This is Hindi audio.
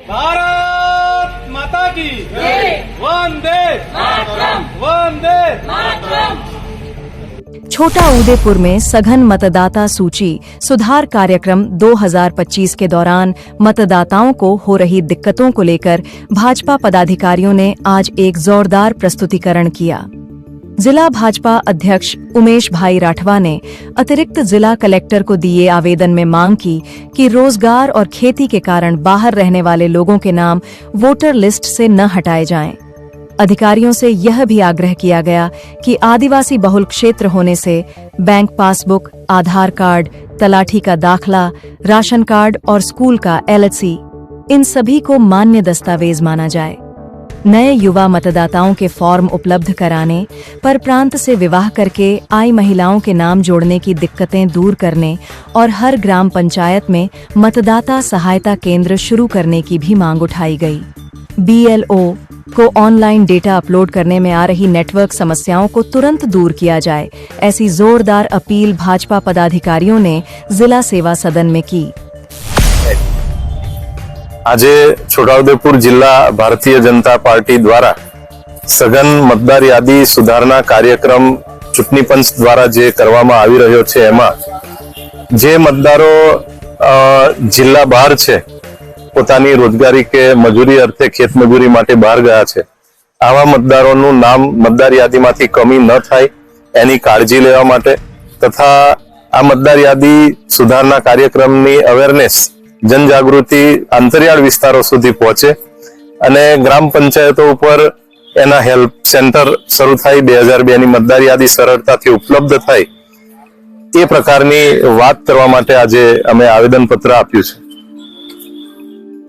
भारत माता की वंदे। वंदे। छोटा उदयपुर में सघन मतदाता सूची सुधार कार्यक्रम 2025 के दौरान मतदाताओं को हो रही दिक्कतों को लेकर भाजपा पदाधिकारियों ने आज एक जोरदार प्रस्तुतिकरण किया। जिला भाजपा अध्यक्ष उमेश भाई राठवा ने अतिरिक्त जिला कलेक्टर को दिए आवेदन में मांग की कि रोज़गार और खेती के कारण बाहर रहने वाले लोगों के नाम वोटर लिस्ट से न हटाए जाएँ। अधिकारियों से यह भी आग्रह किया गया कि आदिवासी बहुल क्षेत्र होने से बैंक पासबुक, आधार कार्ड, तलाठी का दाखला, राशन कार्ड और स्कूल का एलएचसी इन सभी को मान्य दस्तावेज़ माना जाए नए युवा मतदाताओं के फॉर्म उपलब्ध कराने, पर प्रांत से विवाह करके आई महिलाओं के नाम जोड़ने की दिक्कतें दूर करने और हर ग्राम पंचायत में मतदाता सहायता केंद्र शुरू करने की भी मांग उठाई गई। बीएलओ को ऑनलाइन डेटा अपलोड करने में आ रही नेटवर्क समस्याओं को तुरंत दूर किया जाए, ऐसी जोरदार अपील भाजपा पदाधिकारियों ने जिला सेवा सदन में की। આજે છોટાઉદેપુર જિલ્લા ભારતીય જનતા પાર્ટી દ્વારા સઘન મતદાર યાદી સુધારણા કાર્યક્રમ ચૂંટણી પંચ દ્વારા જે કરવામાં આવી રહ્યો છે, એમાં જે મતદારો જિલ્લા બહાર છે, પોતાની રોજગારી કે મજૂરી અર્થે ખેતમજૂરી માટે બહાર ગયા છે, આવા મતદારોનું નામ મતદાર યાદીમાંથી કમી ન થાય, એની કાળજી લેવા માટે તથા આ મતદાર યાદી સુધારણા કાર્યક્રમની અવેરનેસ જનજાગૃતિ અંતરિયાળ વિસ્તારો સુધી પહોંચે અને ગ્રામ પંચાયતો ઉપર એના હેલ્પ સેન્ટર શરૂ થાય, બે હજાર બે ની મતદાર યાદી સરળતાથી ઉપલબ્ધ થાય, એ પ્રકારની વાત કરવા માટે આજે અમે આવેદન પત્ર આપ્યું છે.